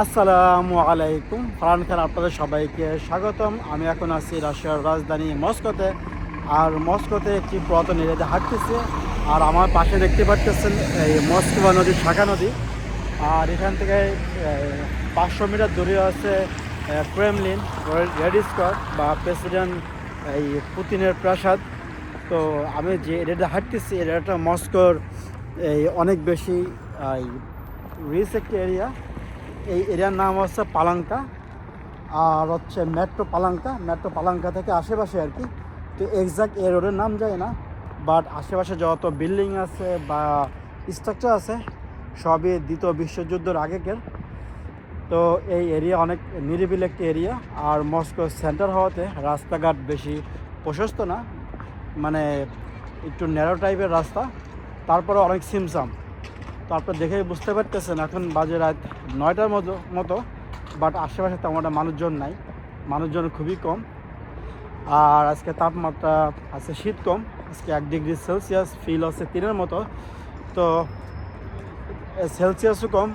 আসসালামু আলাইকুম। ফারান খান, আপনাদের সবাইকে স্বাগতম। আমি এখন আছি রাশিয়ার রাজধানী মস্কোতে। আর মস্কোতে একটি পুরাতন এরিয়াতে হাঁটতেছে। আর আমার পাশে দেখতে পাচ্ছেন এই মস্কোবা নদী শাখা নদী। আর এখান থেকে পাঁচশো মিটার দূরে আছে ক্রেমলিন রেড স্কট বা প্রেসিডেন্ট, এই পুতিনের প্রাসাদ। তো আমি যে এরিয়াটা হাঁটতেছি, এরিয়াটা মস্কোর, এই অনেক বেশি রিচ একটি এরিয়া এই এরিয়ার নাম হচ্ছে পালাঙ্কা আর হচ্ছে মেট্রো পালাঙ্কা মেট্রো পালাঙ্কা থেকে আশেপাশে আর কি। তো এক্সাক্ট এ রোডের নাম যায় না বাট আশেপাশে যত বিল্ডিং আছে বা স্ট্রাকচার আছে, সবই দ্বিতীয় বিশ্বযুদ্ধের আগেকের। তো এই এরিয়া অনেক নিরিবিল একটি এরিয়া আর মস্কো সেন্টার হওয়াতে রাস্তাঘাট বেশি প্রশস্ত না মানে একটু ন্যারো টাইপের রাস্তা। তারপরে অনেক সিমসাম তো আপনারা দেখেই বুঝতে পারতেছেন, এখন বাজে রাত নয়টার মতো মতো বাট আশেপাশে তেমন একটা মানুষজন নাই। মানুষজন খুবই কম। আর আজকে তাপমাত্রা আছে শীত কম, আজকে এক ডিগ্রি সেলসিয়াস, ফিল হচ্ছে তিনের মতো। তো সেলসিয়াসও কম,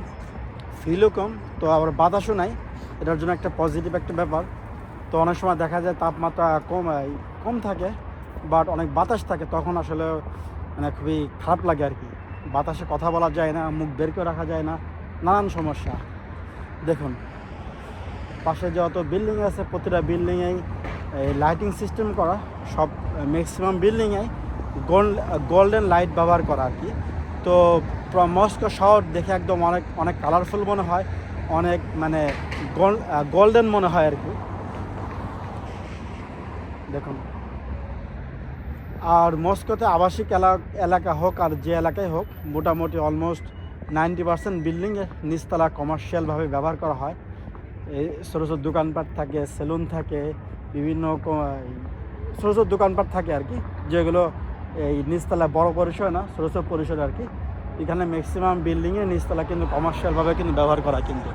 ফিলও কম, তো আবার বাতাসও নাই। এটার জন্য একটা পজিটিভ একটা ব্যাপার। তো অনেক সময় দেখা যায় তাপমাত্রা কম কম থাকে বাট অনেক বাতাস থাকে, তখন আসলে মানে খুবই খারাপ লাগে আর কি। বাতাসে কথা বলা যায় না, মুখ বের করে রাখা যায় না। নানান সমস্যা। দেখুন, পাশে যত বিল্ডিং আছে, প্রতিটা বিল্ডিংয়েই এই লাইটিং সিস্টেম করা, সব ম্যাক্সিমাম বিল্ডিংয়ে গোল্ড গোল্ডেন লাইট ব্যবহার করা আর কি। তো মস্কো শহর দেখে একদম অনেক অনেক কালারফুল মনে হয়, অনেক মানে গোল্ডেন মনে হয় আর কি। দেখুন, আর মস্কোতে আবাসিক এলাকা হোক আর যে এলাকায় হোক, মোটামুটি অলমোস্ট নাইনটি পার্সেন্ট বিল্ডিংয়ে নিচতলা কমার্শিয়ালভাবে ব্যবহার করা হয়। এই ছোটো ছোটো দোকানপাট থাকে, সেলুন থাকে, বিভিন্ন ছোটো ছোটো দোকানপাট থাকে আর কি, যেগুলো এই নিচতলা বড় পরিসর না, ছোটো ছোটো পরিসর আর কি। এখানে ম্যাক্সিমাম বিল্ডিংয়ে নিচতলা কিন্তু কমার্শিয়ালভাবে কিন্তু ব্যবহার করা কিন্তু।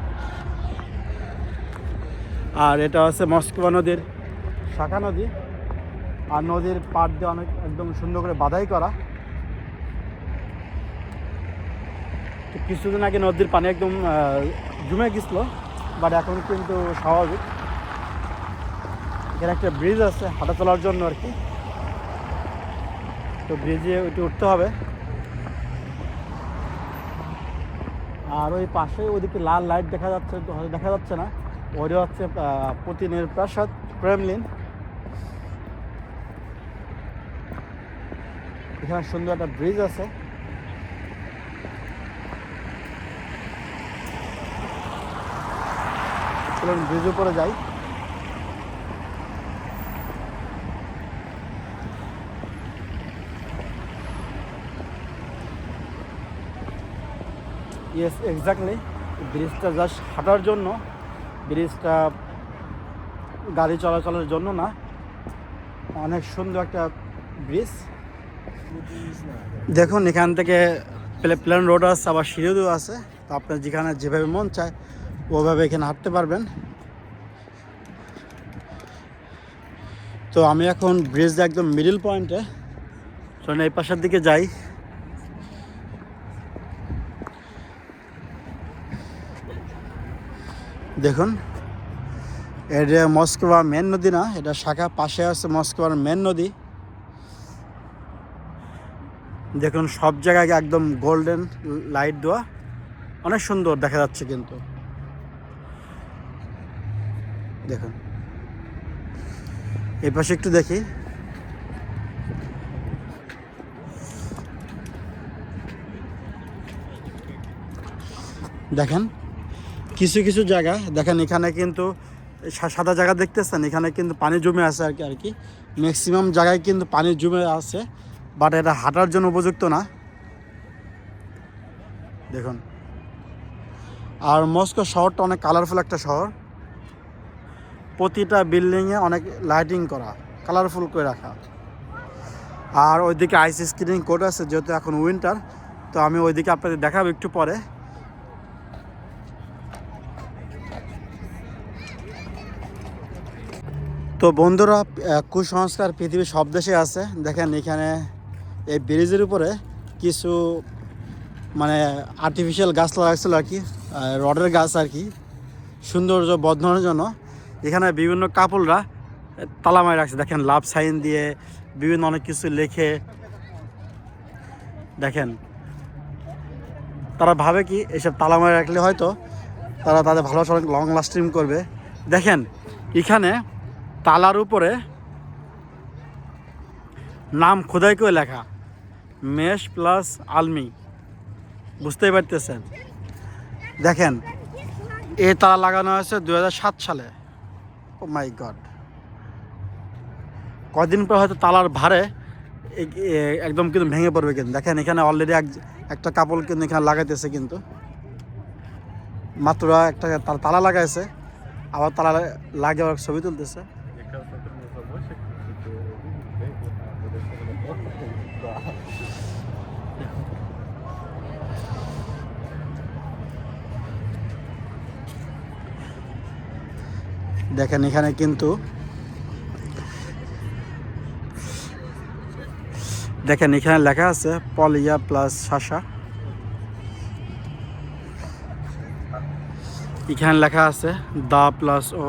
আর এটা হচ্ছে মস্কোবা নদীর শাখা নদী। আর নদীর পাড় দিয়ে অনেক একদম সুন্দর করে বাধাই করা। তো কিছুদিন আগে নদীর পানি একদম জমে গেছিল বাট এখন কিন্তু স্বাভাবিক। এখানে একটা ব্রিজ আছে, হাঁটা চলার জন্য আর কি। তো ব্রিজে ওইটি উঠতে হবে। আর ওই পাশে ওইদিকে লাল লাইট দেখা যাচ্ছে দেখা যাচ্ছে না। ওইটা হচ্ছে পুতিনের প্রাসাদ ক্রেমলিন এখানে সুন্দর একটা ব্রিজ আছে। চলুন ব্রিজ উপরে যাই। ইয়েস এক্স্যাক্টলি ব্রিজটা জাস্ট হাঁটার জন্য ব্রিজটা গাড়ি চলাচলের জন্য না। অনেক সুন্দর একটা ব্রিজ দেখুন, এখান থেকে প্লে প্লেন রোড আছে, আবার সিঁড়িও আছে। তো আপনার যেখানে যেভাবে মন চায় ওভাবে এখানে হাঁটতে পারবেন। তো আমি এখন ব্রিজ একদম মিডিল পয়েন্টে চলুন এই পাশের দিকে যাই। দেখুন, এটা মস্কোবা মেন নদী না, এটা শাখা পাশে আছে মস্কোবার মেন নদী। দেখুন, সব জায়গায় একদম গোল্ডেন লাইট দেওয়া। অনেক সুন্দর দেখা যাচ্ছে কিন্তু। দেখুন। এই পাশে একটু দেখি। দেখেন, কিছু কিছু জায়গা, দেখেন এখানে কিন্তু সাদা জায়গা দেখতেছেন? এখানে কিন্তু পানি জমে আছে আর কি আর কি। ম্যাক্সিমাম জায়গায় কিন্তু পানি জমে আছে বাট এটা হাঁটার জন্য উপযুক্ত না। দেখুন। আর মস্কো শহরটা অনেক কালারফুল একটা শহর। প্রতিটা বিল্ডিংয়ে অনেক লাইটিং করা কালারফুল করে রাখা। আর ওইদিকে আইস স্ক্রিনিং কোড আছে, যেহেতু এখন উইন্টার তো আমি ওইদিকে আপনাদের দেখাবো একটু পরে। তো বন্ধুরা কুসংস্কার পৃথিবীর সব দেশে আছে। দেখেন এখানে এই ব্রিজের উপরে কিছু মানে আর্টিফিশিয়াল গাছ লাগাচ্ছিল আর কি রডের গাছ আর কি, সৌন্দর্য বর্ধনের জন্য। এখানে বিভিন্ন কাপড়রা তালা মারি রাখছে। দেখেন লাভ সাইন দিয়ে বিভিন্ন অনেক কিছু লেখে। দেখেন, তারা ভাবে কি, এসব তালা মারি রাখলে হয়তো তারা তাদের ভালোবাসা অনেক লং লাস্টিং করবে। দেখেন, এখানে তালার উপরে নাম খোদাই করে লেখা মেশ প্লাস আলমি। বুঝতেই পারতেছেন? দেখেন, এ তালা লাগানো হয়েছে দু হাজার সাত সালে। মাই গড কদিন পর হয়তো তালার ভারে একদম কিন্তু ভেঙে পড়বে কিন্তু। দেখেন, এখানে অলরেডি এক একটা কাপড় কিন্তু এখানে লাগাইতেছে কিন্তু। মাত্র একটা তালা লাগাইছে, আবার তালা লাগে ছবি তুলতেছে। দেখেন, এখানে কিন্তু দেখেন, এখানে লেখা আছে পলিয়া প্লাস শাসা। এখানে লেখা আছে দা প্লাস ও।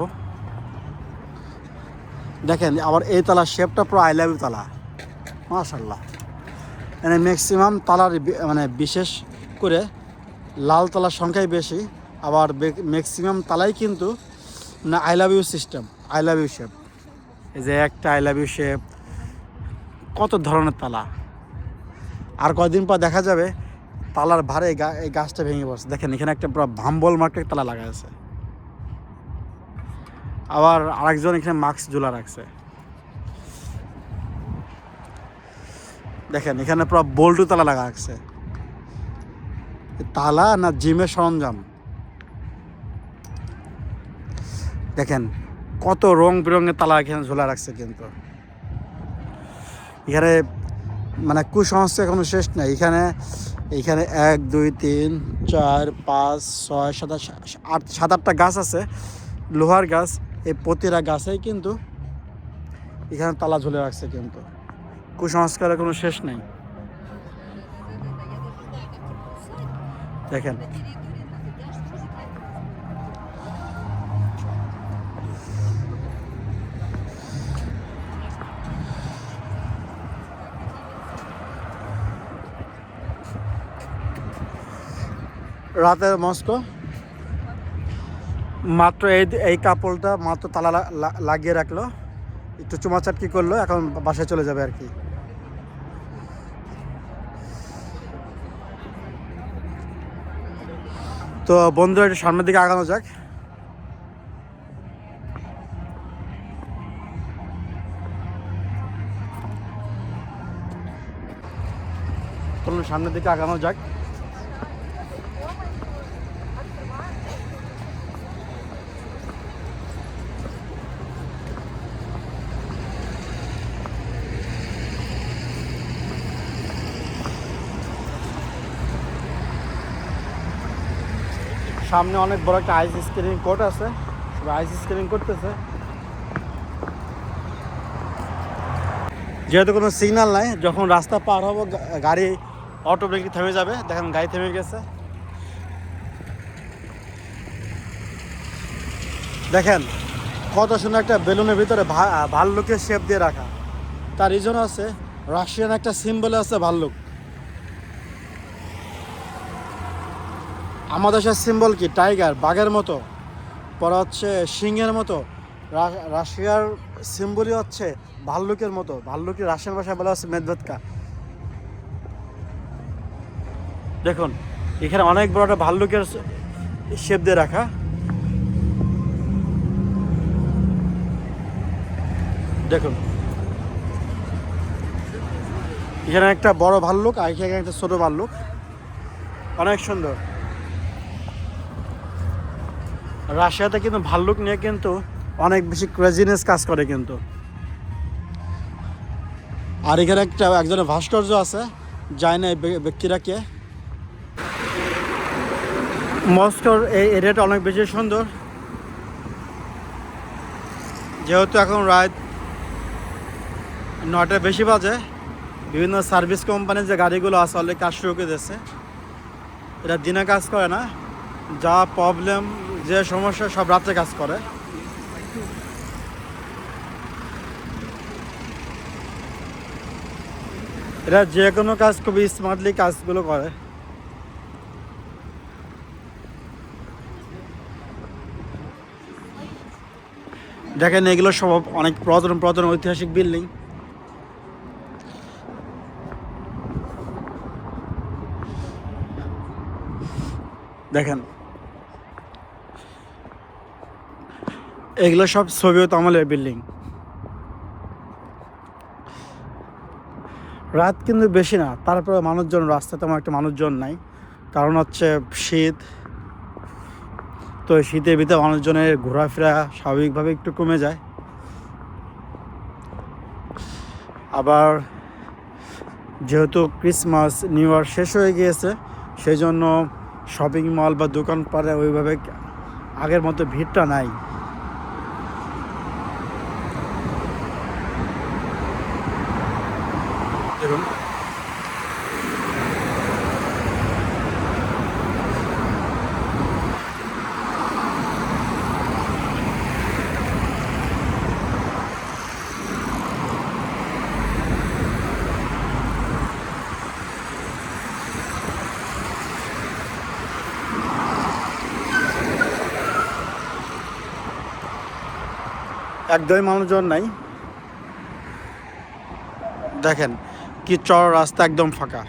দেখেন, আবার এই তালার শেপটা পুরো আই লাভ তালা। মাশাল্লাহ মানে ম্যাক্সিমাম তালার মানে বিশেষ করে লাল তালার সংখ্যাই বেশি, আবার ম্যাক্সিমাম তালাই কিন্তু না I love you system I love you shape এই যে একটা আই লাভ ইউ শেপ কত ধরনের তালা? আর কয়দিন পর দেখা যাবে, তালার ভারে এই গাছটা ভেঙে পড়ছে। দেখেন, এখানে একটা পুরো ভাম্বল মার্কেট তালা লাগা আছে। আবার আরেকজন এখানে মাস্ক ঝুলা রাখছে। দেখেন, এখানে পুরো বল্টু তালা লাগা রাখছে তালা না জিমের সরঞ্জাম? দেখেন, কত রং বেরঙের তালা এখানে ঝোলা রাখছে কিন্তু। এখানে মানে কুসংস্কার কোনো শেষ নাই। এখানে এখানে এক, দুই, তিন, চার, পাঁচ, ছয়, সাত, আট আট, সাত, আটটা গাছ আছে। লোহার গাছ, এই প্রতিটা গাছেই কিন্তু এখানে তালা ঝুলে রাখছে কিন্তু। কুসংস্কারের কোনো শেষ নেই। দেখেন রাতের মস্কো। মাত্র এই এই কাপড়টা মাত্র তালা লাগিয়ে রাখল। একটু চুমাচাটকি করল, এখন বাসায় চলে যাবে আর কি। তো বন্ধুরা একটু সামনের দিকে আগানো যাক। সামনের দিকে আগানো যাক। সামনে অনেক বড় একটা আইস স্ক্রিনিং কোর্ট আছে। সবাই আইস স্ক্রিনিং করতেছে। যেহেতু কোনো সিগন্যাল নাই, যখন রাস্তা পার হব গাড়ি অটো ব্রেক থেমে যাবে। দেখেন গাড়ি থেমে গেছে। দেখেন, কত সুন্দর একটা বেলুনের ভিতরে ভাল্লুকের শেপ দিয়ে রাখা। তার রিজন আছে রাশিয়ান একটা সিম্বল আছে ভাল্লুক। আমাদের সিম্বল কি? টাইগার বাঘের মতো। পরে হচ্ছে সিংহের মতো। রাশিয়ার সিম্বলই হচ্ছে ভাল্লুকের মতো। ভাল্লুকের রাশিয়ান ভাষায় বলা হচ্ছে মেদভেদকা। দেখুন, এখানে অনেক বড় একটা ভাল্লুকের শেপ দিয়ে রাখা। দেখুন। এখানে একটা বড় ভাল্লুক আর এখানে একটা ছোট ভাল্লুক। অনেক সুন্দর। রাশিয়াতে কিন্তু ভাল্লুক নিয়ে কিন্তু অনেক বেশি ক্রেজিনেস কাজ করে কিন্তু। আর এখানে একটা একজনের ভাস্কর্য আছে যায় না এই ব্য- ব্যক্তিরা কে। মস্কোর এই এরিয়াটা অনেক বেশি সুন্দর। যেহেতু এখন রাত নয়টা বেশি বাজে, বিভিন্ন সার্ভিস কোম্পানির যে গাড়িগুলো আছে অলরেডি কাজ শুরু করে দিচ্ছে এটা দিনে কাজ করে না, যা প্রবলেম যে সমস্যা সব রাত্রে কাজ করে। এরা যে কোনো কাজ খুবই স্মার্টলি কাজগুলো করে। দেখেন, এগুলো সব অনেক পুরাতন পুরাতন ঐতিহাসিক বিল্ডিং দেখেন এগুলো সব সোভিয়েত আমলের বিল্ডিং রাত কিন্তু বেশি না, তারপরে মানুষজন, রাস্তায় তেমন একটা মানুষজন নাই। কারণ হচ্ছে শীত। তো শীতের ভিতরে মানুষজনের ঘোরাফেরা স্বাভাবিকভাবে একটু কমে যায়। আবার যেহেতু ক্রিসমাস, নিউ ইয়ার শেষ হয়ে গিয়েছে, সেই জন্য শপিং মল বা দোকানপাটে ওইভাবে আগের মতো ভিড়টা নাই দেখুন একদমই মানুষজন নাই। দেখেন কি চড় রাস্তা একদম ফাঁকা।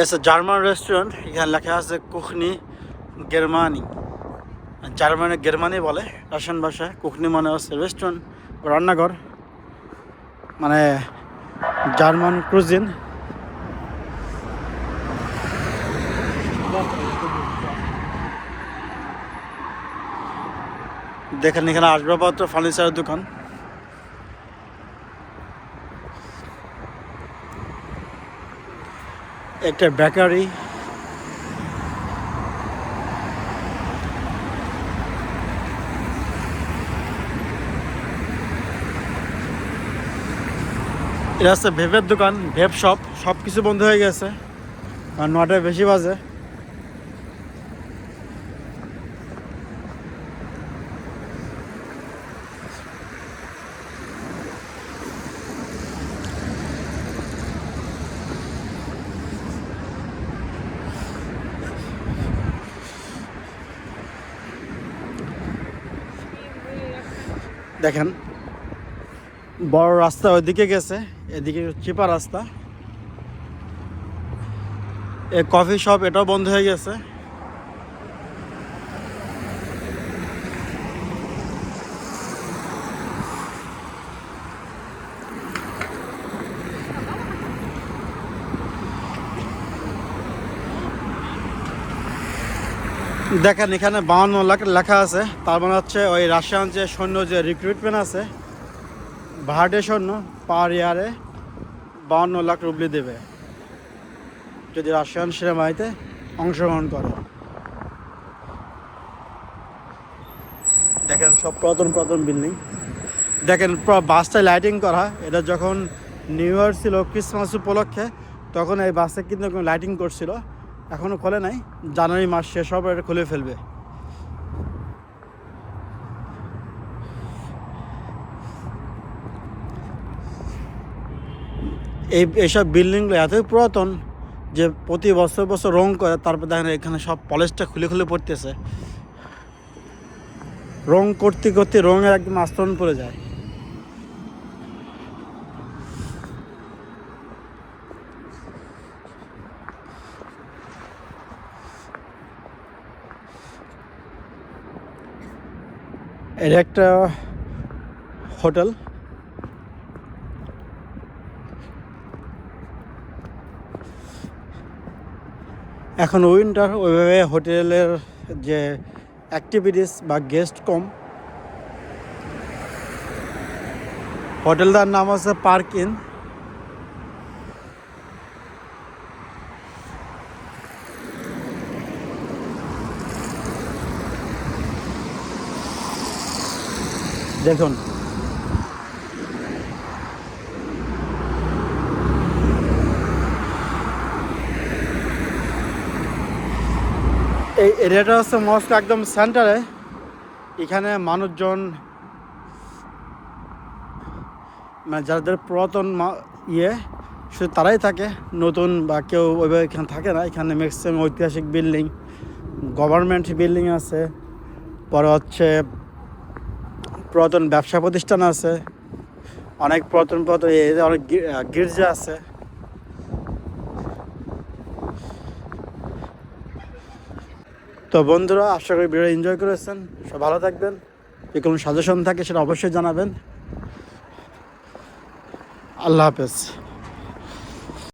এস জার্মান রেস্টুরেন্ট, এখানে লেখা আছে কুখনি গেরমানি। জার্মানি, গেরমানি বলে, রাশিয়ান ভাষায় কুখনি মানে হচ্ছে রেস্টুরেন্ট রান্নাঘর। মানে জার্মান ক্রুজিন দেখেন এখানে আসবাবপত্র ফার্নিচারের দোকান। একটা বেকারি এটা হচ্ছে ভেবের দোকান ভেব শপ সব কিছু বন্ধ হয়ে গেছে। আর নটায় বেশি বাজে। দেখেন বড় রাস্তা ওইদিকে গেছে, এদিকে চিপা রাস্তা। এ কফি শপ এটাও বন্ধ হয়ে গেছে। দেখেন এখানে বাউন্ন লাখ লেখা আছে, তার মানে হচ্ছে ওই রাশিয়ান যে সৈন্য যে রিক্রুটমেন্ট আছে ভাড়াটে সৈন্য পার ইয়ারে বাউন্ন লাখ রুবলি দেবে। যদি রাশিয়ান সেনাবাহিনীতে অংশগ্রহণ করে। দেখেন সব পুরাতন পুরাতন বিল্ডিং দেখেন বাসটায় লাইটিং করা। এটা যখন নিউ ইয়ার ছিল ক্রিসমাস উপলক্ষে, তখন এই বাসে কিন্তু লাইটিং করছিল। এখনও খোলে নাই। জানুয়ারি মাস শেষ হবে এটা খুলে ফেলবে। এই এইসব বিল্ডিংগুলো এতই পুরাতন যে প্রতি বছর বছর রং করে, তারপর দেখেন এখানে সব পলিশটা খুলে খুলে পড়তেছে। রং করতে করতে রঙের একদম আস্তরণ পড়ে যায়। এটা একটা হোটেল। এখন উইন্টার ওইভাবে হোটেলের যে অ্যাক্টিভিটিস বা গেস্ট কম, হোটেলটার নাম আছে পার্ক ইন। দেখুন এই এরিয়াটা হচ্ছে মস্কো একদম সেন্টারে এখানে মানুষজন মানে যাদের পুরাতন ইয়ে শুধু তারাই থাকে। নতুন বা কেউ ওইভাবে এখানে থাকে না। এখানে ম্যাক্সিমাম ঐতিহাসিক বিল্ডিং গভর্নমেন্ট বিল্ডিং আছে। পরে হচ্ছে পুরাতন ব্যবসা প্রতিষ্ঠান আছে। অনেক পুরাতন পুরাতন অনেক গির্জা আছে। তো বন্ধুরা, আশা করি ভিডিও এনজয় করেছেন। সব ভালো থাকবেন। যে কোনো সাজেশন থাকে সেটা অবশ্যই জানাবেন। আল্লাহ হাফেজ।